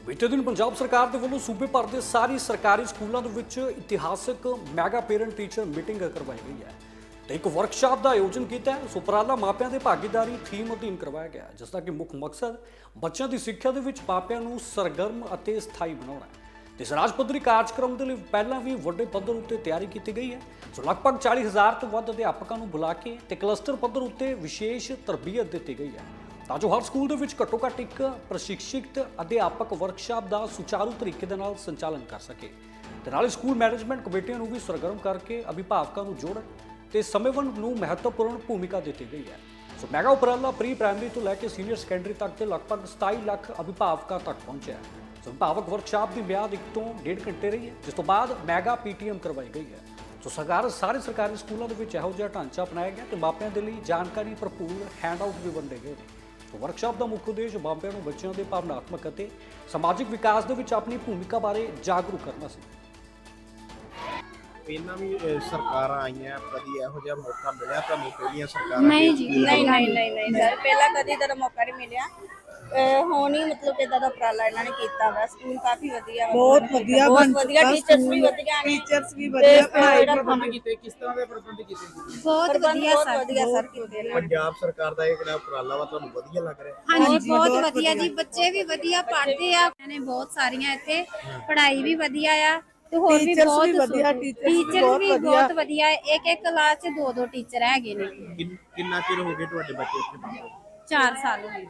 ਸੋ ਬੀਤੇ ਦਿਨ ਪੰਜਾਬ ਸਰਕਾਰ ਦੇ ਵੱਲੋਂ ਸੂਬੇ ਭਰ ਦੇ ਸਾਰੇ ਸਰਕਾਰੀ ਸਕੂਲਾਂ ਦੇ ਵਿੱਚ ਇਤਿਹਾਸਕ ਮੈਗਾ ਪੇਰੈਂਟ ਟੀਚਰ ਮੀਟਿੰਗ ਕਰਵਾਈ ਗਈ ਹੈ ਤੇ ਇੱਕ ਵਰਕਸ਼ਾਪ ਦਾ ਆਯੋਜਨ ਕੀਤਾ ਹੈ। ਸੋ ਉਪਰਾਲਾ ਮਾਪਿਆਂ ਦੇ ਭਾਗੀਦਾਰੀ ਥੀਮ ਅਧੀਨ ਕਰਵਾਇਆ ਗਿਆ ਜਿਸ ਦਾ ਕਿ ਮੁੱਖ ਮਕਸਦ ਬੱਚਿਆਂ ਦੀ ਸਿੱਖਿਆ ਦੇ ਵਿੱਚ ਮਾਪਿਆਂ ਨੂੰ ਸਰਗਰਮ ਅਤੇ ਸਥਾਈ ਬਣਾਉਣਾ ਹੈ। ਤੇ ਰਾਜ ਪੱਧਰੀ ਕਾਰਜਕ੍ਰਮ ਦੇ ਲਈ ਪਹਿਲਾਂ ਵੀ ਵੱਡੇ ਪੱਧਰ ਉੱਤੇ ਤਿਆਰੀ ਕੀਤੀ ਗਈ ਹੈ ਸੋ ਲਗਭਗ 40000 ਤੋਂ ਵੱਧ ਅਧਿਆਪਕਾਂ ਨੂੰ ਬੁਲਾ ਕੇ ਤੇ ਕਲਸਟਰ ਪੱਧਰ ਉੱਤੇ ਵਿਸ਼ੇਸ਼ ਤਰਬੀਅਤ ਦਿੱਤੀ ਗਈ ਹੈ। ਤਾਂ ਜੋ ਹਰ ਸਕੂਲ ਦੇ ਵਿੱਚ ਘੱਟੋ ਘੱਟ ਇੱਕ ਪ੍ਰਸ਼ਿਕਸ਼ਿਤ ਅਧਿਆਪਕ ਵਰਕਸ਼ਾਪ ਦਾ ਸੁਚਾਰੂ ਤਰੀਕੇ ਦੇ ਨਾਲ ਸੰਚਾਲਨ ਕਰ ਸਕੇ। ਤੇ ਨਾਲ ਸਕੂਲ ਮੈਨੇਜਮੈਂਟ ਕਮੇਟੀਆਂ ਨੂੰ ਵੀ ਸਰਗਰਮ ਕਰਕੇ ਅਭਿਭਾਵਕਾਂ ਨੂੰ ਜੋੜਨ ਤੇ ਸਮੇਂ ਨੂੰ ਮਹੱਤਵਪੂਰਨ ਭੂਮਿਕਾ ਦਿੱਤੀ ਗਈ ਹੈ। ਸੋ ਮੈਗਾ ਉਪਰਾਲਾ ਪ੍ਰੀ ਪ੍ਰਾਇਮਰੀ ਤੋਂ ਲੈ ਕੇ ਸੀਨੀਅਰ ਸੈਕੰਡਰੀ ਤੱਕ ਦੇ ਲਗਭਗ 27 ਲੱਖ ਅਭਿਭਾਵਕਾਂ ਤੱਕ ਪਹੁੰਚਿਆ ਹੈ। ਸੋ ਅਭਿਭਾਵਕ ਵਰਕਸ਼ਾਪ ਦੀ ਮਿਆਦ ਇੱਕ ਤੋਂ ਡੇਢ ਘੰਟੇ ਰਹੀ ਹੈ, ਜਿਸ ਤੋਂ ਬਾਅਦ ਮੈਗਾ ਪੀਟੀਐਮ ਕਰਵਾਈ ਗਈ ਹੈ। ਸੋ ਸਰਕਾਰ ਸਾਰੇ ਸਰਕਾਰੀ ਸਕੂਲਾਂ ਦੇ ਵਿੱਚ ਇਹੋ ਜਿਹਾ ਢਾਂਚਾ ਅਪਣਾਇਆ ਗਿਆ ਤੇ ਮਾਪਿਆਂ ਦੇ ਲਈ ਜਾਣਕਾਰੀ ਭਰਪੂਰ ਹੈਂਡਆਊਟ ਵੀ ਵੰਡੇ ਗਏ ਨੇ। ਵਰਕਸ਼ਾਪ ਦਾ ਮੁੱਖ ਉਦੇਸ਼ ਮਾਪਿਆਂ ਨੂੰ ਬੱਚਿਆਂ ਦੇ ਭਾਵਨਾਤਮਕ ਅਤੇ ਸਮਾਜਿਕ ਵਿਕਾਸ ਦੇ ਵਿੱਚ ਆਪਣੀ ਭੂਮਿਕਾ ਬਾਰੇ ਜਾਗਰੂਕ ਕਰਨਾ ਸੀ। ਪਹਿਲਾਂ ਵੀ ਅਹ, ਸਰਕਾਰਾਂ ਆਈਆਂ ਕਦੀ ਇਹੋ ਜਿਹਾ ਮੌਕਾ ਮਿਲਿਆ ਤੁਹਾਨੂੰ? ਪਹਿਲੀਆਂ ਸਰਕਾਰਾਂ ਨਹੀਂ ਜੀ ਨਹੀਂ? ਨਹੀਂ ਨਹੀਂ ਨਹੀਂ ਸਰ। ਪਹਿਲਾਂ ਕਦੀ ਤਾਂ ਮੌਕਾ ਨਹੀਂ ਮਿਲਿਆ। ਹੁਣ ਹੀ ਮਤਲਬ ਕਿ ਇਦਾਂ ਦਾ ਉਪਰਾਲਾ ਇਹਨਾਂ ਨੇ ਕੀਤਾ ਵਾ ਸਕੂਲ ਕਾਫੀ ਵਧੀਆ ਵਾ। ਬਹੁਤ ਵਧੀਆ ਬਹੁਤ ਬਣ ਵਧੀਆ ਚੁੱਕਾ ਟੀਚਰਸ ਵੀ ਸਕੂਲ। ਵਧੀਆ ਨੇ। ਟੀਚਰਸ ਵੀ ਤੇ ਵਧੀਆ ਪੜ੍ਹਾਈ ਜਿਹੜਾ ਪ੍ਰਬੰਧ ਕੀਤੇ ਕਿਸ ਤਰ੍ਹਾਂ ਦੇ ਪ੍ਰਬੰਧ ਕੀਤੇ? ਜੀ? ਬਹੁਤ ਵਧੀਆ ਸਰ ਵਧੀਆ ਸਰ ਕੀਤੇ ਨੇ। ਪੰਜਾਬ ਸਰਕਾਰ ਦਾ ਇਹ ਕਿਹੜਾ ਉਪਰਾਲਾ ਵਾ ਤੁਹਾਨੂੰ ਵਧੀਆ ਲੱਗ ਰਿਹਾ? ਹਾਂਜੀ ਬਹੁਤ ਵਧੀਆ ਜੀ ਬੱਚੇ ਵੀ ਵਧੀਆ ਪੜ੍ਹਦੇ ਆ। ਨੇ ਬਹੁਤ ਸਾਰੀਆਂ ਇੱਥੇ ਪੜ੍ਹਾਈ ਵੀ ਵਧੀਆ ਆ ਤੇ ਹੋਰ ਵੀ Teachers ਬਹੁਤ ਵੀ ਵਧੀਆ, teachers ਵੀ ਟੀਚਰ ਬਹੁਤ ਵੀ ਵਧੀਆ। ਬਹੁਤ ਵਧੀਆ। ਇੱਕ ਇੱਕ ਕਲਾਸ 'ਚ ਦੋ ਦੋ ਟੀਚਰ ਹੈਗੇ ਨੇ। ਕਿੰਨ- ਕਿੰਨਾ ਚਿਰ ਹੋ ਗਿਆ ਤੁਹਾਡੇ ਬੱਚੇ ਇੱਥੇ ਪੜ੍ਹਦੇ? 4 ਸਾਲ ਹੋ ਗਏ।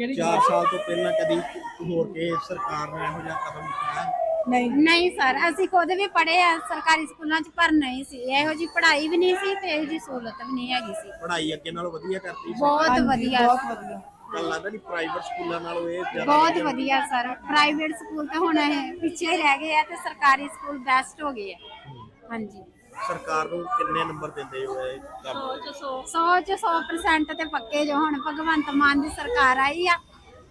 4 ਸਾਲ ਤੋਂ ਪਹਿਲਾਂ ਕਦੀ ਹੋਰ ਕੇ ਸਰਕਾਰ ਨੇ ਇਹੋ ਜਿਹਾ ਕਦਮ ਉਠਾਇਆ ਨਹੀਂ। ਨਹੀਂ ਸਰ ਅਸੀਂ ਖੁਦ ਵੀ ਪੜ੍ਹੇ ਆ ਸਰਕਾਰੀ ਸਕੂਲਾਂ 'ਚ ਪਰ ਨਹੀਂ ਸੀ। ਇਹੋ ਜੀ ਪੜ੍ਹਾਈ ਵੀ ਨਹੀਂ ਸੀ ਤੇ ਇਹੋ ਜੀ ਸਹੂਲਤ ਵੀ ਨਹੀਂ ਹੈਗੀ ਸੀ। ਪੜ੍ਹਾਈ ਅੱਗੇ ਨਾਲੋਂ ਵਧੀਆ ਕਰਤੀ ਸੀ। ਬਹੁਤ ਵਧੀਆ। ਬਹੁਤ ਵਧੀਆ। ਗੱਲ ਲੱਗਦਾ ਨਹੀਂ ਪ੍ਰਾਈਵੇਟ ਸਕੂਲਾਂ ਨਾਲੋਂ ਇਹ ਜ਼ਿਆਦਾ ਬਹੁਤ ਵਧੀਆ। ਸਰ। ਪ੍ਰਾਈਵੇਟ ਸਕੂਲ ਤਾਂ ਹੁਣ ਇਹ ਪਿੱਛੇ ਹੀ ਰਹਿ ਗਏ ਆ ਤੇ ਸਰਕਾਰੀ ਸਕੂਲ ਬੈਸਟ ਹੋ ਗਏ ਆ। ਹਾਂਜੀ। ਸਰਕਾਰ ਨੂੰ ਕਿੰਨੇ ਨੰਬਰ ਦਿੰਦੇ ਹੋ ਇਹ ਕੰਮ? 100 ਚ 100% ਤੇ ਪੱਕੇ ਜੋ ਹੁਣ ਭਗਵੰਤ ਮਾਨ ਦੀ ਸਰਕਾਰ ਆਈ ਆ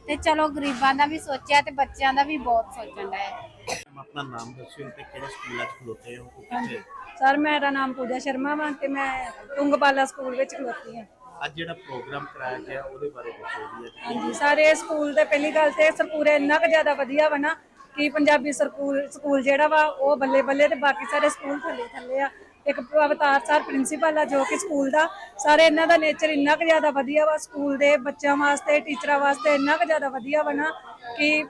ਤੇ ਚਲੋ ਗਰੀਬਾਂ ਦਾ ਵੀ ਸੋਚਿਆ ਤੇ ਬੱਚਿਆਂ ਦਾ ਵੀ ਬਹੁਤ ਸੋਚਣ ਦਾ ਹੈ। ਆਪਣਾ ਨਾਮ ਦੱਸਿਓ ਤੇ ਕਿਹੜੇ ਸਕੂਲਾਂ 'ਚ ਖਲੋਤੇ ਹੋ? ਕਿੱਥੇ? ਸਰ ਮੇਰਾ ਨਾਮ ਪੂਜਾ ਸ਼ਰਮਾ ਵਾ ਤੇ ਮੈਂ ਤੁੰਗਪਾਲਾ ਸਕੂਲ ਵਿੱਚ ਖਲੋਤੀ ਹਾਂ। ਅੱਜ ਜਿਹੜਾ ਪ੍ਰੋਗਰਾਮ ਕਰਾਇਆ ਗਿਆ ਉਹਦੇ ਬਾਰੇ ਦੱਸੋ ਜੀ ਅੱਜ। ਹਾਂਜੀ ਸਾਰੇ ਸਕੂਲ ਤੇ ਪਹਿਲੀ ਗੱਲ ਤੇ ਸਰਪੂਰੇ ਇੰਨਾ ਕੁ ਜ਼ਿਆਦਾ ਵਧੀਆ ਵਾ ਨਾ ਕਿ ਪੰਜਾਬੀ ਸਕੂਲ ਸਕੂਲ ਜਿਹੜਾ ਵਾ ਉਹ ਬੱਲੇ ਬੱਲੇ ਤੇ ਬਾਕੀ ਸਾਰੇ ਸਕੂਲ ਥੱਲੇ ਥੱਲੇ ਆ। ਇੱਕ ਅਵਤਾਰ ਸਰ ਪ੍ਰਿੰਸੀਪਲ ਆ ਜੋ ਕਿ ਸਕੂਲ ਦਾ। ਸਾਰੇ ਇਹਨਾਂ ਦਾ ਨੇਚਰ ਇੰਨਾ ਕੁ ਜ਼ਿਆਦਾ ਵਧੀਆ ਵਾ ਸਕੂਲ ਦੇ ਬੱਚਿਆਂ ਵਾਸਤੇ ਟੀਚਰਾਂ ਵਾਸਤੇ ਇੰਨਾ ਕੁ ਜ਼ਿਆਦਾ ਵਧੀਆ ਵਾ ਨਾ ਕਿ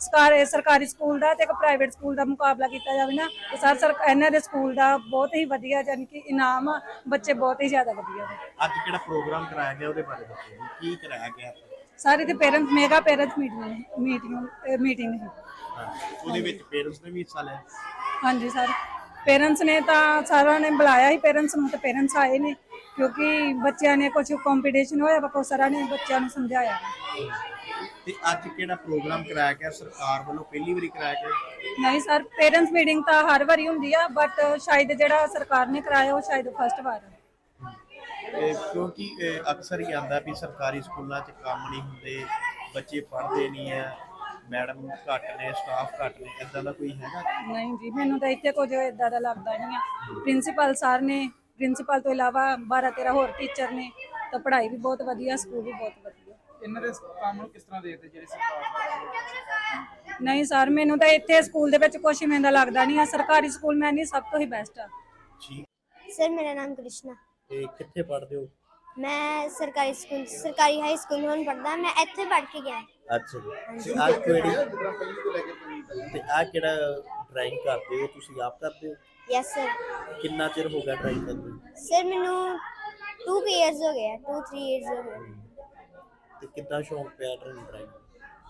ਸਰਕਾਰੀ ਸਰਕਾਰੀ ਸਕੂਲ ਦਾ ਤੇ ਇੱਕ ਪ੍ਰਾਈਵੇਟ ਸਕੂਲ ਦਾ ਮੁਕਾਬਲਾ ਕੀਤਾ ਜਾਵੇ ਨਾ। ਤੇ ਸਰ ਸਰ ਇਹਨਾਂ ਦੇ ਸਕੂਲ ਦਾ ਬਹੁਤ ਹੀ ਵਧੀਆ ਯਾਨੀ ਕਿ ਇਨਾਮ ਆ ਬੱਚੇ ਬਹੁਤ ਹੀ ਜ਼ਿਆਦਾ ਵਧੀਆ ਵਾ। ਅੱਜ ਕਿਹੜਾ ਪ੍ਰੋਗਰਾਮ ਕਰਾਇਆ ਗਿਆ ਉਹਦੇ ਬਾਰੇ ਦੱਸੋ ਜੀ ਕੀ ਕਰਾਇਆ ਗਿਆ? ਸਾਰੇ ਤੇ parents mega parents meeting meeting meeting ਹੈ ਹਾਂ, ਉਹਦੇ ਵਿੱਚ ਪੇਰੈਂਟਸ ਨੇ ਵੀ ਹਿੱਸਾ ਲਿਆ। ਹਾਂਜੀ ਸਰ। ਪੇਰੈਂਟਸ ਨੇ ਤਾਂ ਸਾਰਿਆਂ ਨੇ ਬੁਲਾਇਆ ਹੀ ਪੇਰੈਂਟਸ ਨੂੰ ਤੇ ਪੇਰੈਂਟਸ ਆਏ ਨੇ ਕਿਉਂਕਿ ਬੱਚਿਆਂ ਨੇ ਕੁਝ ਕੰਪੀਟੀਸ਼ਨ ਹੋਇਆ ਵਾ ਸਾਰਾ ਨੇ ਬੱਚਿਆਂ ਨੂੰ ਸਮਝਾਇਆ। ਤੇ ਅੱਜ ਕਿਹੜਾ ਪ੍ਰੋਗਰਾਮ ਕਰਾਇਆ ਗਿਆ? ਸਰਕਾਰ ਵੱਲੋਂ ਪਹਿਲੀ ਵਾਰੀ ਕਰਾਇਆ ਗਿਆ? ਨਹੀਂ ਸਰ ਪੇਰੈਂਟਸ ਮੀਟਿੰਗ ਤਾਂ ਹਰ ਵਾਰੀ ਹੁੰਦੀ ਆ ਬਟ ਸ਼ਾਇਦ ਜਿਹੜਾ ਸਰਕਾਰ ਨੇ ਕਰਾਇਆ ਉਹ ਸ਼ਾਇਦ ਫਸਟ ਵਾਰ ਕਿਉਂਕਿ ਅਕਸਰ ਹੀ ਆਂਦਾ ਵੀ ਸਰਕਾਰੀ ਸਕੂਲਾਂ 'ਚ ਕੰਮ ਨਹੀਂ ਹੁੰਦੇ ਬੱਚੇ ਪੜ੍ਹਦੇ ਨਹੀਂ ਆ। ਮੈਡਮ ਘੱਟ ਨੇ ਸਟਾਫ ਘੱਟ ਨੇ ਇਦਾਂ ਦਾ ਕੋਈ ਹੈਗਾ? ਨਹੀਂ ਜੀ ਮੈਨੂੰ ਤਾਂ ਇੱਥੇ ਕੁਝ ਇਦਾਂ ਦਾ ਲੱਗਦਾ ਨਹੀਂ ਆ। ਪ੍ਰਿੰਸੀਪਲ ਸਰ ਨੇ ਪ੍ਰਿੰਸੀਪਲ ਤੋਂ ਇਲਾਵਾ 12 13 ਹੋਰ ਟੀਚਰ ਨੇ ਤਾਂ ਪੜ੍ਹਾਈ ਵੀ ਬਹੁਤ ਵਧੀਆ ਸਕੂਲ ਵੀ ਬਹੁਤ ਵਧੀਆ। ਇਹਨਾਂ ਦੇ ਕੰਮ ਨੂੰ ਕਿਸ ਤਰ੍ਹਾਂ ਦੇਖਦੇ ਜਿਹੜੇ ਸਰਕਾਰ ਨਹੀਂ ਸਰ ਮੈਨੂੰ ਤਾਂ ਇੱਥੇ ਸਕੂਲ ਦੇ ਵਿੱਚ ਕੁਛ ਇਵੇਂ ਦਾ ਲੱਗਦਾ ਨਹੀਂ ਆ। ਸਰਕਾਰੀ ਸਕੂਲ ਮੈਂ ਨਹੀਂ ਸਭ ਤੋਂ ਹੀ ਬੈਸਟ ਆ। ਠੀਕ। ਸਰ ਮੇਰਾ ਨਾਮ ਕ੍ਰਿਸ਼ਨਾ। ਤੇ ਕਿੱਥੇ ਪੜ੍ਹਦੇ ਹੋ? ਮੈਂ ਸਰਕਾਰੀ ਸਕੂਲ ਸਰਕਾਰੀ ਹਾਈ ਸਕੂਲ ਹੁਣ ਪੜਦਾ ਮੈਂ ਇੱਥੇ ਪੜ੍ਹ ਕੇ ਗਿਆ। ਅੱਛਾ ਜੀ। ਤੇ ਆ ਕਿਹੜੀ? ਤੇ ਆ ਕਿਹੜਾ ਡਰਾਇੰਗ ਕਰਦੇ ਹੋ? ਤੁਸੀਂ ਆਪ ਕਰਦੇ ਹੋ? ਯੈਸ ਸਰ ਕਿੰਨਾ ਚਿਰ ਹੋ ਗਿਆ ਡਰਾਇੰਗ ਕਰਦੇ ਨੂੰ? ਸਰ ਮੈਨੂੰ 2 ਇਅਰਸ ਹੋ ਗਏ 2 3 ਇਅਰਸ ਹੋ ਗਏ ਤੇ ਕਿੱਦਾਂ ਸ਼ੌਂਕ ਪਿਆ ਡਰਾਇੰਗ ਡਰਾਇੰਗ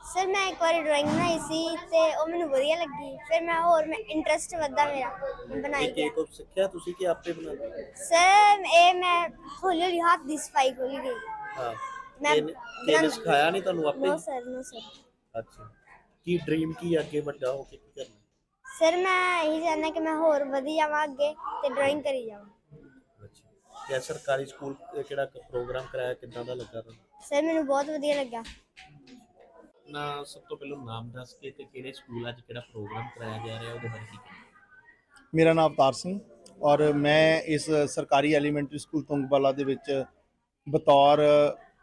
ਸਰ ਮੈਂ ਇੱਕ ਵਾਰੀ ਡਰਾਇੰਗ ਬਣਾਈ ਸੀ ਤੇ ਉਹ ਮੈਨੂੰ ਵਧੀਆ ਲੱਗੀ। ਫਿਰ ਮੈਂ ਹੋਰ ਮੈਂ ਇੰਟਰਸਟ ਵੱਧਾ ਮੇਰਾ ਮੈਂ ਬਣਾਈ ਇਹ ਗਿਆ। ਕੇਕ ਸਿੱਖਿਆ ਤੁਸੀਂ ਕਿ ਆਪੇ ਬਣਾਉਂਦੇ ਸਰ ਇਹ ਮੈਂ ਹੌਲੀ ਹੌਲੀ ਹੱਥ ਦੀ ਸਫ਼ਾਈ ਖੋਲੀ ਗਈ। ਹਾਂ। ਮੈਂ ਕਿਹਨੇ ਸਿਖਾਇਆ ਨਹੀਂ ਤੁਹਾਨੂੰ ਆਪੇ ਨੋ? Sir no sir. ਅੱਛਾ। ਕੀ ਡ੍ਰੀਮ ਕੀ ਹੈ ਅੱਗੇ ਵੱਡਾ ਹੋ ਕੇ ਕੀ ਕਰਨਾ? ਸਰ ਮੈਂ ਇਹੀ ਚਾਹੁੰਦਾ ਕਿ ਮੈਂ ਹੋਰ ਵਧੀ ਜਾਵਾਂ ਅੱਗੇ ਤੇ ਡਰਾਇੰਗ ਕਰੀ ਜਾਵਾਂ। ਅੱਛਾ। ਕਿਆ ਸਰਕਾਰੀ ਸਕੂਲ ਕਿਹੜਾ ਪ੍ਰੋਗਰਾਮ ਕਰਾਇਆ ਕਿੱਦਾਂ ਦਾ ਲੱਗਾ ਤੁਹਾਨੂੰ? ਸਰ ਮੈਨੂੰ ਬਹੁਤ ਵਧੀਆ ਲੱਗਾ। ਨਾ ਸਭ ਤੋਂ ਪਹਿਲਾਂ ਨਾਮ ਦੱਸ ਕੇ ਤੇ ਕਿਹੜੇ ਸਕੂਲ ਅੱਜ ਕਿਹੜਾ ਪ੍ਰੋਗਰਾਮ ਕਰਾਇਆ ਜਾ ਰਿਹਾ ਉਹਦੇ ਬਾਰੇ ਕੀ ਕਹਿਣਾ? ਮੇਰਾ ਨਾਮ ਅਵਤਾਰ ਸਿੰਘ ਔਰ ਮੈਂ ਇਸ ਸਰਕਾਰੀ ਐਲੀਮੈਂਟਰੀ ਸਕੂਲ ਤੁੰਗਵਾਲਾ ਦੇ ਵਿੱਚ ਬਤੌਰ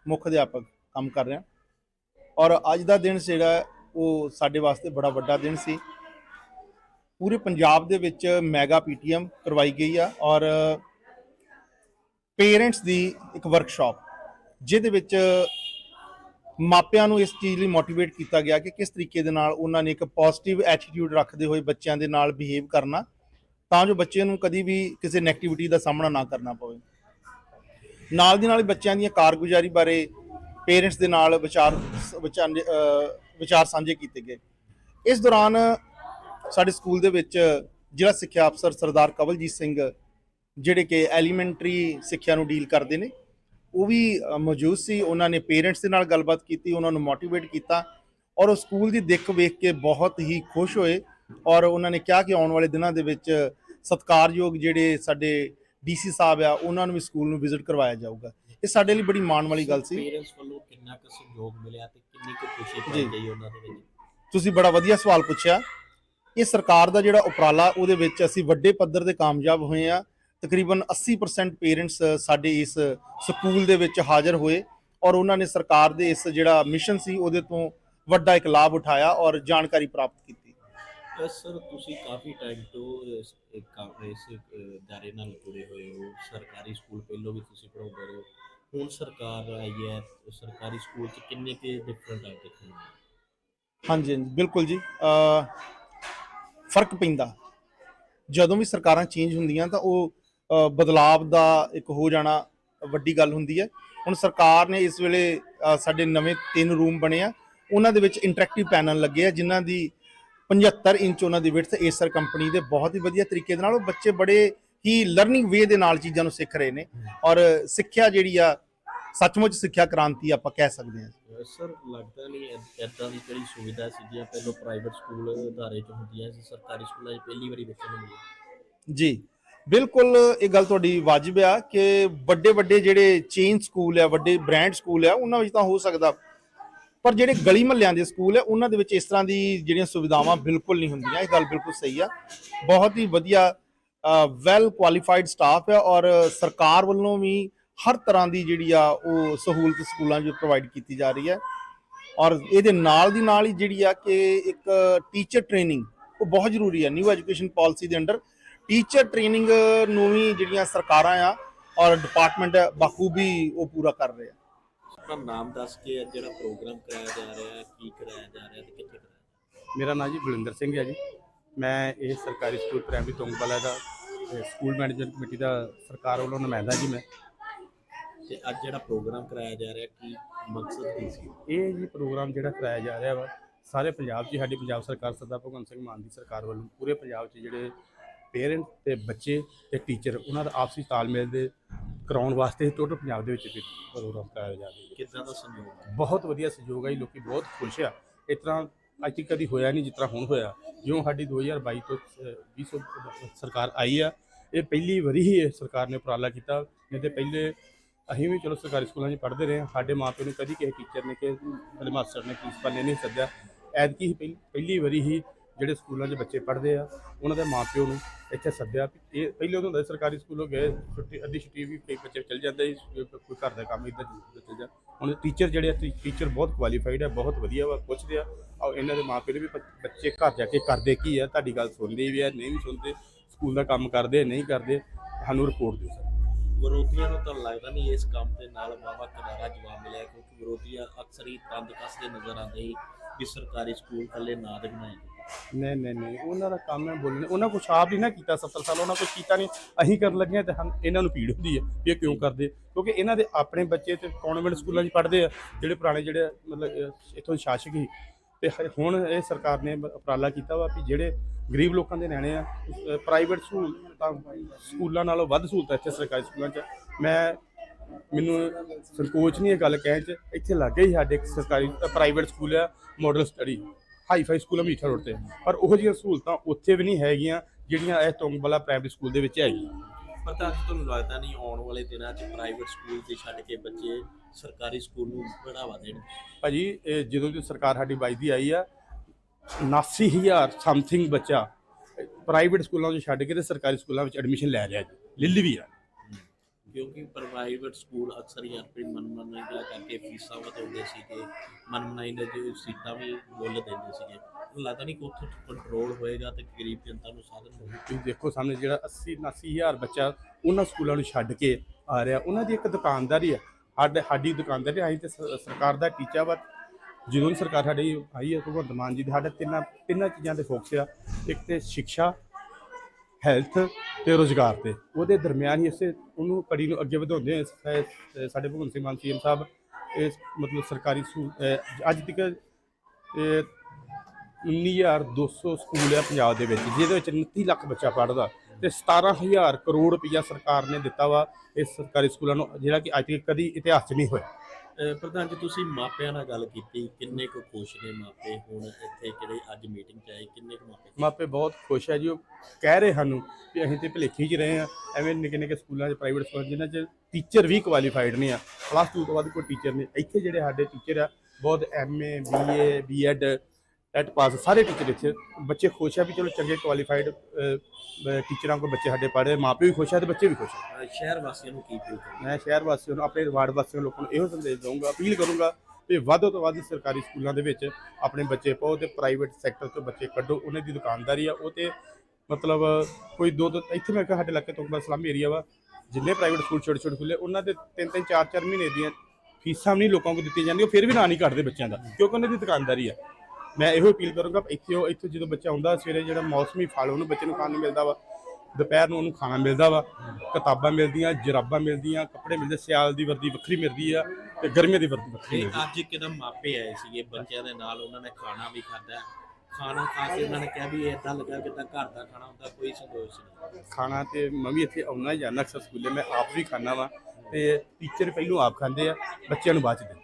ਮੁੱਖ ਅਧਿਆਪਕ ਕੰਮ ਕਰ ਰਿਹਾ। ਔਰ ਅੱਜ ਦਾ ਦਿਨ ਜਿਹੜਾ ਉਹ ਸਾਡੇ ਵਾਸਤੇ ਬੜਾ ਵੱਡਾ ਦਿਨ ਸੀ। ਪੂਰੇ ਪੰਜਾਬ ਦੇ ਵਿੱਚ ਮੈਗਾ ਪੀਟੀਐਮ ਕਰਵਾਈ ਗਈ ਆ ਔਰ ਪੇਰੈਂਟਸ ਦੀ ਇੱਕ ਵਰਕਸ਼ਾਪ, ਜਿਹਦੇ ਵਿੱਚ ਮਾਪਿਆਂ ਨੂੰ ਇਸ ਚੀਜ਼ ਲਈ ਮੋਟੀਵੇਟ ਕੀਤਾ ਗਿਆ ਕਿ ਕਿਸ ਤਰੀਕੇ ਦੇ ਨਾਲ ਉਹਨਾਂ ਨੇ ਇੱਕ ਪੋਜ਼ਿਟਿਵ ਐਟੀਟਿਊਡ ਰੱਖਦੇ ਹੋਏ ਬੱਚਿਆਂ ਦੇ ਨਾਲ ਬਿਹੇਵ ਕਰਨਾ, ਤਾਂ ਜੋ ਬੱਚੇ ਨੂੰ ਕਦੀ ਵੀ ਕਿਸੇ ਨੈਗੇਟਿਵਿਟੀ ਦਾ ਸਾਹਮਣਾ ਨਾ ਕਰਨਾ ਪਵੇ। ਨਾਲ ਦੀ ਨਾਲ ਬੱਚਿਆਂ ਦੀਆਂ ਕਾਰਗੁਜ਼ਾਰੀ ਬਾਰੇ ਪੇਰੈਂਟਸ ਦੇ ਨਾਲ ਵਿਚਾਰ ਵਿਚਾਰ ਸਾਂਝੇ ਕੀਤੇ ਗਏ। ਇਸ ਦੌਰਾਨ ਸਾਡੇ ਸਕੂਲ ਦੇ ਵਿੱਚ ਜ਼ਿਲ੍ਹਾ ਸਿੱਖਿਆ ਅਫਸਰ ਸਰਦਾਰ ਕਵਲਜੀਤ ਸਿੰਘ, ਜਿਹੜੇ ਕਿ ਐਲੀਮੈਂਟਰੀ ਸਿੱਖਿਆ ਨੂੰ ਡੀਲ ਕਰਦੇ ਨੇ, ਉਹ ਵੀ ਮੌਜੂਦ ਸੀ। ਉਹਨਾਂ ਨੇ ਪੇਰੈਂਟਸ ਦੇ ਨਾਲ ਗੱਲਬਾਤ ਕੀਤੀ, ਉਹਨਾਂ ਨੂੰ ਮੋਟੀਵੇਟ ਕੀਤਾ ਔਰ ਉਹ ਸਕੂਲ ਦੀ ਦਿੱਖ ਵੇਖ ਕੇ ਬਹੁਤ ਹੀ ਖੁਸ਼ ਹੋਏ ਔਰ ਉਹਨਾਂ ਨੇ ਕਿਹਾ ਕਿ ਆਉਣ ਵਾਲੇ ਦਿਨਾਂ ਦੇ ਵਿੱਚ ਸਤਿਕਾਰਯੋਗ ਜਿਹੜੇ ਸਾਡੇ ਡੀਸੀ ਸਾਹਿਬ ਆ ਉਹਨਾਂ ਨੂੰ ਵੀ ਸਕੂਲ ਨੂੰ ਵਿਜ਼ਿਟ ਕਰਵਾਇਆ ਜਾਊਗਾ। ਇਹ ਸਾਡੇ ਲਈ ਬੜੀ ਮਾਣ ਵਾਲੀ ਗੱਲ ਸੀ। ਪੇਰੈਂਟਸ ਵੱਲੋਂ ਕਿੰਨਾ ਕੁ ਸਹਿਯੋਗ ਮਿਲਿਆ ਤੇ ਕਿੰਨੀ ਕੁ ਖੁਸ਼ੀ ਜੀ। ਪਾਈ ਗਈ ਉਹਨਾਂ ਦੇ ਵਿੱਚ? ਤੁਸੀਂ ਬੜਾ ਵਧੀਆ ਸਵਾਲ ਪੁੱਛਿਆ। ਇਹ ਸਰਕਾਰ ਦਾ ਜਿਹੜਾ ਉਪਰਾਲਾ ਉਹਦੇ ਵਿੱਚ ਅਸੀਂ ਵੱਡੇ ਪੱਧਰ ਤੇ ਕਾਮਯਾਬ ਹੋਏ ਆ। ਤਕਰੀਬਨ 80% ਪੇਰੈਂਟਸ ਸਾਡੇ ਇਸ ਸਕੂਲ ਦੇ ਵਿੱਚ ਹਾਜ਼ਰ ਹੋਏ ਔਰ ਉਹਨਾਂ ਨੇ ਸਰਕਾਰ ਦੇ ਇਸ ਜਿਹੜਾ ਮਿਸ਼ਨ ਸੀ ਉਹਦੇ ਤੋਂ ਵੱਡਾ ਇੱਕ ਲਾਭ ਉਠਾਇਆ ਔਰ ਜਾਣਕਾਰੀ ਪ੍ਰਾਪਤ ਕੀਤੀ। ਸਰ ਤੁਸੀਂ ਕਾਫੀ ਟਾਈਮ ਤੋਂ ਇਸ ਇੱਕ ਕੰਮ- ਇਸ ਅਹ, ਅਦਾਰੇ ਨਾਲ ਜੁੜੇ ਹੋਏ ਹੋ। ਸਰਕਾਰੀ ਸਕੂਲ ਪਹਿਲਾਂ ਵੀ ਤੁਸੀਂ ਪੜ੍ਹਾਉਂਦੇ ਰਹੇ ਹੋ। ਹੁਣ ਸਰਕਾਰ ਆਈ ਹੈ ਸਰਕਾਰੀ ਸਕੂਲ 'ਚ ਕਿੰਨੇ ਕੇ ਡਿਫਰੈਂਟ ਆ ਦੇਖਣ ਨੂੰ? ਹਾਂਜੀ ਹਾਂਜੀ ਬਿਲਕੁਲ ਜੀ। ਅ ਫ਼ਰਕ ਪੈਂਦਾ। ਜਦੋਂ ਵੀ ਸਰਕਾਰਾਂ ਚੇਂਜ ਹੁੰਦੀਆਂ ਤਾਂ ਉਹ ਅ, ਬਦਲਾਵ ਦਾ ਇੱਕ ਹੋ ਜਾਣਾ ਵੱਡੀ ਗੱਲ ਹੁੰਦੀ ਹੈ। ਹੁਣ ਸਰਕਾਰ ਨੇ ਇਸ ਵੇਲੇ ਅ, ਸਾਡੇ ਨਵੇਂ ਤਿੰਨ ਰੂਮ ਬਣੇ ਆ। ਉਹਨਾਂ ਦੇ ਵਿੱਚ ਇੰਟਰੈਕਟਿਵ ਪੈਨਲ ਲੱਗੇ ਆ ਜਿਨ੍ਹਾਂ ਦੀ 75 ਇੰਚ ਉਹਨਾਂ ਦੀ ਵਿਡਥ ਏਸਰ ਕੰਪਨੀ ਦੇ ਬਹੁਤ ਹੀ ਵਧੀਆ ਤਰੀਕੇ ਦੇ ਨਾਲ ਉਹ ਬੱਚੇ ਬੜੇ ਹੀ ਲਰਨਿੰਗ ਵੇ ਦੇ ਨਾਲ ਚੀਜ਼ਾਂ ਨੂੰ ਸਿੱਖ ਰਹੇ ਨੇ ਔਰ ਸਿੱਖਿਆ ਜਿਹੜੀ ਆ ਸੱਚਮੁੱਚ ਸਿੱਖਿਆ ਕ੍ਰਾਂਤੀ ਆਪਾਂ ਕਹਿ ਸਕਦੇ ਹਾਂ। ਸਰ ਲੱਗਦਾ ਨਹੀਂ ਇਦਾਂ ਦੀ ਜਿਹੜੀ ਸੁਵਿਧਾ ਸੀ ਜਿਹੜੀਆਂ ਪਹਿਲਾਂ ਪ੍ਰਾਈਵੇਟ ਸਕੂਲ ਅਦਾਰੇ 'ਚ ਹੁੰਦੀਆਂ ਸੀ ਸਰਕਾਰੀ ਸਕੂਲਾਂ 'ਚ ਪਹਿਲੀ ਵਾਰੀ ਬੱਚੇ ਨੂੰ ਮਿਲੀ? ਜੀ ਬਿਲਕੁਲ ਇਹ ਗੱਲ ਤੁਹਾਡੀ ਵਾਜਬ ਆ ਕਿ ਵੱਡੇ ਵੱਡੇ ਜਿਹੜੇ ਚੇਨ ਸਕੂਲ ਆ ਵੱਡੇ ਬ੍ਰਾਂਡ ਸਕੂਲ ਆ ਉਹਨਾਂ ਵਿੱਚ ਤਾਂ ਹੋ ਸਕਦਾ ਪਰ ਜਿਹੜੇ ਗਲੀ ਮਹੱਲਿਆਂ ਦੇ ਸਕੂਲ ਹੈ, ਉਹਨਾਂ ਦੇ ਵਿੱਚ ਇਸ ਤਰ੍ਹਾਂ ਦੀ ਜਿਹੜੀਆਂ ਸੁਵਿਧਾਵਾਂ ਬਿਲਕੁਲ ਨਹੀਂ ਹੁੰਦੀਆਂ। ਇਹ ਗੱਲ ਬਿਲਕੁਲ ਸਹੀ ਆ। ਬਹੁਤ ਹੀ ਵਧੀਆ ਵੈਲ ਕੁਆਲੀਫਾਈਡ ਸਟਾਫ ਆ ਔਰ ਸਰਕਾਰ ਵੱਲੋਂ ਵੀ ਹਰ ਤਰ੍ਹਾਂ ਦੀ ਜਿਹੜੀ ਆ, ਉਹ ਸਹੂਲਤ ਸਕੂਲਾਂ 'ਚ ਪ੍ਰੋਵਾਈਡ ਕੀਤੀ ਜਾ ਰਹੀ ਹੈ। ਔਰ ਇਹਦੇ ਨਾਲ ਦੀ ਨਾਲ ਹੀ ਜਿਹੜੀ ਆ ਕਿ ਇੱਕ ਟੀਚਰ ਟ੍ਰੇਨਿੰਗ ਉਹ ਬਹੁਤ ਜ਼ਰੂਰੀ ਹੈ ਨਿਊ ਐਜੂਕੇਸ਼ਨ ਪਾਲਿਸੀ ਦੇ ਅੰਡਰ ਟੀਚਰ ਟ੍ਰੇਨਿੰਗ ਨੂੰ ਵੀ ਜਿਹੜੀਆਂ ਸਰਕਾਰਾਂ ਆ ਔਰ ਡਿਪਾਰਟਮੈਂਟ ਬਾਖੂਬੀ ਉਹ ਪੂਰਾ ਕਰ ਰਹੇ ਆ। ਆਪਣਾ ਨਾਮ ਦੱਸ ਕੇ ਜਿਹੜਾ ਪ੍ਰੋਗਰਾਮ ਕਰਾਇਆ ਜਾ ਰਿਹਾ ਹੈ ਕੀ ਕਰਾਇਆ ਜਾ ਰਿਹਾ ਤੇ ਕਿੱਥੇ ਕਰਾਇਆ ਜਾ ਰਿਹਾ? ਮੇਰਾ ਨਾਮ ਜੀ ਬਲਵਿੰਦਰ ਸਿੰਘ ਹੈ ਜੀ। ਮੈਂ ਇਹ ਸਰਕਾਰੀ ਸਕੂਲ ਪ੍ਰਾਇਮਰੀ ਤੁੰਗਵਾਲਾ ਦਾ ਸਕੂਲ ਮੈਨੇਜਮੈਂਟ ਕਮੇਟੀ ਦਾ ਸਰਕਾਰ ਵੱਲੋਂ ਨੁਮਾਇੰਦਾ ਜੀ ਮੈਂ। ਤੇ ਅੱਜ ਜਿਹੜਾ ਪ੍ਰੋਗਰਾਮ ਕਰਾਇਆ ਜਾ ਰਿਹਾ ਕੀ ਮਕਸਦ ਕੀ ਸੀ? ਇਹ ਜੀ ਪ੍ਰੋਗਰਾਮ ਜਿਹੜਾ ਕਰਾਇਆ ਜਾ ਰਿਹਾ ਵਾ ਸਾਰੇ ਪੰਜਾਬ 'ਚ ਹੀ ਸਾਡੀ ਪੰਜਾਬ ਸਰਕਾਰ ਸਰਦਾਰ ਭਗਵੰਤ ਸਿੰਘ ਮਾਨ ਦੀ ਸਰਕਾਰ ਵੱਲੋਂ ਪੂਰੇ ਪੰਜਾਬ 'ਚ ਜਿਹੜੇ ਪੇਰੈਂਟ ਤੇ ਬੱਚੇ ਤੇ ਟੀਚਰ ਉਹਨਾਂ ਦਾ ਆਪਸੀ ਤਾਲਮੇਲ ਦੇ ਕਰਾਉਣ ਵਾਸਤੇ ਟੋਟਲ ਪੰਜਾਬ ਦੇ ਵਿੱਚ ਇਹ ਪ੍ਰੋਗਰਾਮ ਕਰਾਇਆ ਜਾ ਰਿਹਾ ਕਿੱਦਾਂ ਦਾ ਸੰਯੋਗ ਹੈ? ਬਹੁਤ ਵਧੀਆ ਸਹਿਯੋਗ ਹੈ ਲੋਕੀ ਬਹੁਤ ਖੁਸ਼ ਆ। ਇਸ ਤਰ੍ਹਾਂ ਅੱਜ ਤੱਕ ਕਦੀ ਹੋਇਆ ਨਹੀਂ ਜਿਸ ਤਰ੍ਹਾਂ ਹੁਣ ਹੋਇਆ। ਜਿਉਂ ਸਾਡੀ 2022 ਤੋਂ ਅਹ, 20 ਸਰਕਾਰ ਆਈ ਆ ਇਹ ਪਹਿਲੀ ਵਾਰੀ ਹੀ ਇਹ ਸਰਕਾਰ ਨੇ ਉਪਰਾਲਾ ਕੀਤਾ। ਨਹੀਂ ਤੇ ਪਹਿਲੇ ਅਸੀਂ ਵੀ ਚਲੋ ਸਰਕਾਰੀ ਸਕੂਲਾਂ 'ਚ ਪੜ੍ਹਦੇ ਰਹੇ ਸਾਡੇ ਮਾਪਿਆਂ ਨੂੰ ਕਦੀ ਕਿਸੇ ਟੀਚਰ ਨੇ ਕਿ ਮਾਸਟਰ ਨੇ ਪ੍ਰਿੰਸੀਪਲ ਨੇ ਨਹੀਂ ਸੱਦਿਆ। ਐਤਕੀ ਹੀ ਪਹਿਲੀ ਵਾਰੀ ਹੀ ਜਿਹੜੇ ਸਕੂਲਾਂ 'ਚ ਬੱਚੇ ਪੜ੍ਹਦੇ ਆ, ਉਹਨਾਂ ਦੇ ਮਾਪਿਓ ਨੂੰ ਇੱਥੇ ਸੱਦਿਆ। ਵੀ ਇਹ ਪਹਿਲੇ ਉਦੋਂ ਹੁੰਦਾ ਸੀ ਸਰਕਾਰੀ ਸਕੂਲੋਂ ਗਏ, ਛੁੱਟੀ, ਅੱਧੀ ਛੁੱਟੀ ਵੀ ਕਈ ਬੱਚੇ ਚਲ ਜਾਂਦੇ ਸੀ, ਕੋਈ ਘਰ ਦਾ ਕੰਮ ਇੱਧਰ ਚਲ ਜਾ ਹੁਣ ਟੀਚਰ ਜਿਹੜੇ ਆ ਟੀਚਰ ਬਹੁਤ ਕੁਆਲੀਫਾਈਡ ਆ, ਬਹੁਤ ਵਧੀਆ ਵਾ, ਪੁੱਛਦੇ ਆ। ਔਰ ਇਹਨਾਂ ਦੇ ਮਾਪੇ ਨੇ ਵੀ ਬੱਚੇ ਘਰ ਜਾ ਕੇ ਕਰਦੇ ਕੀ ਆ? ਤੁਹਾਡੀ ਗੱਲ ਸੁਣਦੇ ਵੀ ਆ, ਨਹੀਂ ਵੀ ਸੁਣਦੇ, ਸਕੂਲ ਦਾ ਕੰਮ ਕਰਦੇ, ਨਹੀਂ ਕਰਦੇ, ਸਾਨੂੰ ਰਿਪੋਰਟ ਦਿਓ ਸਰ। ਵਿਰੋਧੀਆਂ ਨੂੰ ਤਾਂ ਲੱਗਦਾ ਨਹੀਂ ਇਸ ਕੰਮ ਦੇ ਨਾਲ ਵਾਵਾ ਕਰਾਰਾ ਜਵਾਬ ਮਿਲਿਆ, ਕਿਉਂਕਿ ਵਿਰੋਧੀਆਂ ਅਕਸਰ ਹੀ ਤੰਦ ਕੱਸਦੇ ਨਜ਼ਰ ਆਉਂਦੇ ਸੀ ਵੀ ਸਰਕਾਰੀ ਸਕੂਲ ਥੱਲੇ ਨਾ ਦੇ ਬਣਾਏ। ਨਹੀਂ ਨਹੀਂ ਨਹੀਂ ਉਹਨਾਂ ਦਾ ਕੰਮ ਹੈ ਬੋਲਣੇ ਉਹਨਾਂ ਕੁਛ ਆਪ ਨਹੀਂ ਨਾ ਕੀਤਾ 70 ਸਾਲ ਉਹਨਾਂ ਕੁਛ ਕੀਤਾ ਨਹੀਂ। ਅਸੀਂ ਕਰਨ ਲੱਗੇ ਹਾਂ ਤੇ ਹਨ- ਇਹਨਾਂ ਨੂੰ ਪੀੜ ਹੁੰਦੀ ਹੈ ਵੀ ਇਹ ਕਿਉਂ ਕਰਦੇ ਕਿਉਂਕਿ ਇਹਨਾਂ ਦੇ ਆਪਣੇ ਬੱਚੇ ਤੇ ਕਨਵੈਂਟ ਸਕੂਲਾਂ 'ਚ ਪੜ੍ਹਦੇ ਆ ਜਿਹੜੇ ਪੁਰਾਣੇ ਜਿਹੜੇ ਮਤਲਬ ਅਹ, ਇੱਥੋਂ ਦੇ ਸ਼ਾਸਕ ਸੀ। ਤੇ ਹ- ਹੁਣ ਇਹ ਸਰਕਾਰ ਨੇ ਬ- ਉਪਰਾਲਾ ਕੀਤਾ ਵਾ ਵੀ ਜਿਹੜੇ ਗਰੀਬ ਲੋਕਾਂ ਦੇ ਨਿਆਣੇ ਆ ਪ੍ਰਾਈਵੇਟ ਸਹੂਲਤਾਂ ਸਕੂਲਾਂ ਨਾਲੋਂ ਵੱਧ ਸਹੂਲਤਾਂ ਇੱਥੇ ਸਰਕਾਰੀ ਸਕੂਲਾਂ 'ਚ ਮੈਂ ਮੈਨੂੰ ਸੰਕੋਚ ਨਹੀਂ ਇਹ ਗੱਲ ਕਹਿਣ 'ਚ। ਇੱਥੇ ਲੱਗੇ ਹੀ ਸਾਡੇ ਇੱਕ ਸਰਕਾਰੀ ਪ੍ਰਾਈਵੇਟ ਸਕੂਲ ਆ model study hi fi school Amitha road ਤੇ। ਪਰ ਉਹੋ ਜਿਹੀਆਂ ਸਹੂਲਤਾਂ ਉੱਥੇ ਵੀ ਨਹੀਂ ਹੈਗੀਆਂ ਜਿਹੜੀਆਂ ਇਹ ਤੁੰਗਵਾਲਾ ਪ੍ਰਾਇਮਰੀ ਸਕੂਲ ਦੇ ਵਿੱਚ ਹੈਗੀਆਂ। ਪਰ ਤਾਂ ਤੁਹਾਨੂੰ ਲੱਗਦਾ ਨਹੀਂ ਆਉਣ ਵਾਲੇ ਦਿਨਾਂ 'ਚ ਪ੍ਰਾਈਵੇਟ ਸਕੂਲ ਤੇ ਛੱਡ ਕੇ ਬੱਚੇ ਸਰਕਾਰੀ ਸਕੂਲ ਨੂੰ ਬੜਾਵਾ ਦੇਣ? ਭਾਜੀ ਇਹ ਜਦੋਂ ਦੀ ਸਰਕਾਰ ਸਾਡੀ ਵੱਜਦੀ ਆਈ ਆ 79000 ਸਮਥਿੰਗ ਬੱਚਾ ਪ੍ਰਾਈਵੇਟ ਸਕੂਲਾਂ 'ਚ ਛੱਡ ਕੇ ਤੇ ਸਰਕਾਰੀ ਸਕੂਲਾਂ ਵਿੱਚ ਐਡਮਿਸ਼ਨ ਲੈ ਰਿਹਾ ਜੀ। ਲਿੱਲੀ ਵੀ ਆ। ਕਿਉਂਕਿ ਪ੍ਰਾਈਵੇਟ ਸਕੂਲ ਅਕਸਰ ਹੀ ਆਪਣੀ ਮਨਮਾਨੀ ਦਾ ਕਰਕੇ ਫੀਸਾਂ ਵਧਾਉਂਦੇ ਸੀਗੇ ਮਨਮਨਾਈ ਦੇ ਜੋ ਸੀਟਾਂ ਵੀ ਮੁੱਲ ਦਿੰਦੇ ਸੀਗੇ। ਲੱਗਦਾ ਨਹੀਂ ਕਿ ਉੱਥੇ ਕੰਟਰੋਲ ਹੋਏਗਾ ਤੇ ਗਰੀਬ ਜਨਤਾ ਨੂੰ ਸਾਧਨ ਹੋਊਗਾ। ਤੁਸੀਂ ਦੇਖੋ ਸਾਹਮਣੇ ਜਿਹੜਾ 80 ਹਜ਼ਾਰ ਬੱਚਾ ਉਹਨਾਂ ਸਕੂਲਾਂ ਨੂੰ ਛੱਡ ਕੇ ਆ ਰਿਹਾ। ਉਹਨਾਂ ਦੀ ਇੱਕ ਦੁਕਾਨਦਾਰੀ ਆ। ਸਾਡੇ ਸਾਡੀ ਦੁਕਾਨਦਾਰੀ ਆਈ ਤੇ ਸਰਕਾਰ ਦਾ ਟੀਚਾ ਵਾ। ਜਦੋਂ ਦੀ ਸਰਕਾਰ ਸਾਡੀ ਆਈ ਹੈ ਭਗਵੰਤ ਮਾਨ ਜੀ ਦੀ। ਸਾਡਾ ਤਿੰਨਾਂ ਤਿੰਨਾਂ ਚੀਜ਼ਾਂ ਤੇ ਫੋਕਸ ਆ। ਇੱਕ ਤੇ ਸਿੱਖਿਆ ਹੈਲਥ ਤੇ ਰੋਜ਼ਗਾਰ ਤੇ। ਉਹਦੇ ਦਰਮਿਆਨ ਹੀ ਇਸੇ ਉਹਨੂੰ ਕੜੀ ਨੂੰ ਅੱਗੇ ਵਧਾਉਂਦੇ ਹੋਏ ਸਾਡੇ ਭਗਵੰਤ ਸਿੰਘ ਮਾਨ ਸੀਐਮ ਸਾਹਿਬ ਇਸ ਮਤਲਬ ਸਰਕਾਰੀ ਸਕੂਲ ਅੱਜ ਤੱਕ ਇਹ 19200 ਸਕੂਲ ਹੈ ਪੰਜਾਬ ਦੇ ਵਿੱਚ, ਜਿਹਦੇ ਵਿੱਚ 29 ਲੱਖ ਬੱਚਾ ਪੜ੍ਹਦਾ ਤੇ 17000 ਕਰੋੜ ਰੁਪਈਆ ਸਰਕਾਰ ਨੇ ਦਿੱਤਾ ਵਾ ਇਸ ਸਰਕਾਰੀ ਸਕੂਲਾਂ ਨੂੰ, ਜਿਹੜਾ ਕਿ ਅੱਜ ਤੱਕ ਕਦੀ ਇਤਿਹਾਸ 'ਚ ਨਹੀਂ ਹੋਇਆ। ਪ੍ਰਧਾਨ ਜੀ, ਤੁਸੀਂ ਮਾਪਿਆਂ ਨਾਲ ਗੱਲ ਕੀਤੀ, ਕਿੰਨੇ ਕੁ ਖੁਸ਼ ਨੇ ਮਾਪੇ ਹੁਣ ਇੱਥੇ ਜਿਹੜੇ ਅੱਜ ਮੀਟਿੰਗ 'ਚ ਆਏ, ਕਿੰਨੇ ਕੁ ਮਾਪੇ ਮਾਪੇ ਬਹੁਤ ਖੁਸ਼ ਹੈ ਜੀ, ਉਹ ਕਹਿ ਰਹੇ ਸਾਨੂੰ ਵੀ ਅਸੀਂ ਤੇ ਭੁਲੇਖੇ 'ਚ ਰਹੇ ਆ ਐਵੇਂ ਨਿੱਕੇ ਨਿੱਕੇ ਸਕੂਲਾਂ 'ਚ ਪ੍ਰਾਈਵੇਟ ਸਕੂਲਾਂ 'ਚ, ਜਿਨ੍ਹਾਂ 'ਚ ਟੀਚਰ ਵੀ ਕੁਆਲੀਫਾਈਡ ਨਹੀਂ ਆ। ਪਲੱਸ 2 ਤੋਂ ਬਾਅਦ ਕੋਈ ਟੀਚਰ ਨਹੀਂ। ਇੱਥੇ ਜਿਹੜੇ ਸਾਡੇ ਟੀਚਰ ਆ, ਬਹੁਤ MA BA BEd TET pass ਸਾਰੇ ਟੀਚਰ ਇੱਥੇ। ਬੱਚੇ ਖੁਸ਼ ਆ ਵੀ ਚਲੋ ਚੰਗੇ ਕੁਆਲੀਫਾਈਡ ਟੀਚਰਾਂ ਕੋਲ ਬੱਚੇ ਸਾਡੇ ਪੜ੍ਹੇ ਮਾਪੇ ਵੀ ਖੁਸ਼ ਆ ਤੇ ਬੱਚੇ ਵੀ ਖੁਸ਼ ਆ। ਸ਼ਹਿਰ ਵਾਸੀਆਂ ਨੂੰ ਕੀ ਅਪੀਲ ਕਰਨਾ ਮੈਂ ਸ਼ਹਿਰ ਵਾਸੀਆਂ ਨੂੰ ਆਪਣੇ ਵਾਰਡ ਵਾਸੀਆਂ ਲੋਕਾਂ ਨੂੰ ਇਹੋ ਸੰਦੇਸ਼ ਦਊਂਗਾ ਅਪੀਲ ਕਰੂੰਗਾ ਵੀ ਵੱਧ ਤੋਂ ਵੱਧ ਸਰਕਾਰੀ ਸਕੂਲਾਂ ਦੇ ਵਿੱਚ ਆਪਣੇ ਬੱਚੇ ਪਾਓ ਤੇ ਪ੍ਰਾਈਵੇਟ ਸੈਕਟਰ ਤੋਂ ਬੱਚੇ ਕੱਢੋ ਉਹਨਾਂ ਦੀ ਦੁਕਾਨਦਾਰੀ ਆ ਉਹ ਤੇ ਮਤਲਬ ਕੋਈ ਦੋ ਦੋ ਇੱਥੇ ਮੈਂ ਕਿਹਾ ਸਾਡੇ ਇਲਾਕੇ ਤੋਂ ਬਸ ਸਲਮ ਏਰੀਆ ਵਾ ਜਿੰਨੇ ਪ੍ਰਾਈਵੇਟ ਸਕੂਲ ਛੋਟੇ ਛੋਟੇ ਖੁੱਲੇ ਉਹਨਾਂ ਦੇ ਤਿੰਨ ਤਿੰਨ ਚਾਰ ਚਾਰ ਮਹੀਨੇ ਦੀਆਂ ਫੀਸਾਂ ਵੀ ਨਹੀਂ ਲੋਕਾਂ ਕੋਲ ਦਿੱਤੀਆਂ ਜਾਂਦੀਆਂ ਫਿਰ ਵੀ ਨਾਂ ਨਹੀਂ ਕੱਢਦੇ ਬੱਚਿਆਂ ਦਾ ਕਿਉਂਕਿ ਉਹਨਾਂ ਦੀ ਦੁਕਾਨਦਾਰੀ ਆ। ਮੈਂ ਇਹੋ ਅਪੀਲ ਕਰੂੰਗਾ ਇੱਥੇ ਉਹ ਇੱਥੇ ਜਦੋਂ ਬੱਚਾ ਆਉਂਦਾ ਸਵੇਰੇ ਜਿਹੜਾ ਮੌਸਮੀ ਫਲ ਉਹਨੂੰ ਬੱਚੇ ਨੂੰ ਖਾਣ ਨੂੰ ਮਿਲਦਾ ਵਾ। ਦੁਪਹਿਰ ਨੂੰ ਉਹਨੂੰ ਖਾਣਾ ਮਿਲਦਾ ਵਾ। ਕਿਤਾਬਾਂ ਮਿਲਦੀਆਂ ਜਰਾਬਾਂ ਮਿਲਦੀਆਂ ਕੱਪੜੇ ਮਿਲਦੇ ਸਿਆਲ ਦੀ ਵਰਦੀ ਵੱਖਰੀ ਮਿਲਦੀ ਆ ਤੇ ਗਰਮੀਆਂ ਦੀ ਵਰਦੀ ਵੱਖਰੀ ਮਿਲਦੀ ਆ। ਅੱਜ ਕਿਦਮ ਮਾਪੇ ਆਏ ਸੀਗੇ ਬੱਚਿਆਂ ਦੇ ਨਾਲ ਉਹਨਾਂ ਨੇ ਖਾਣਾ ਵੀ ਖਾਦਾ ਖਾਣਾ ਖਾ ਕੇ ਉਹਨਾਂ ਨੇ ਕਿਹਾ ਵੀ ਇਦਾਂ ਲੱਗਾ ਕਿ ਤਾਂ ਘਰ ਦਾ ਖਾਣਾ ਹੁੰਦਾ ਕੋਈ ਸੰਤੋਸ਼ ਨਹੀਂ। ਖਾਣਾ ਤੇ ਮੈਂ ਵੀ ਇੱਥੇ ਆਉਣਾ ਹੀ ਜਾਂਦਾ ਅਕਸਰ ਸਕੂਲੇ ਮੈਂ ਆਪ ਵੀ ਖਾਣਾ ਵਾ ਤੇ ਟੀਚਰ ਪਹਿਲੋਂ ਆਪ ਖਾਂਦੇ ਆ ਬੱਚਿਆਂ ਨੂੰ ਬਾਅਦ ਚ ਦਿੰਦੇ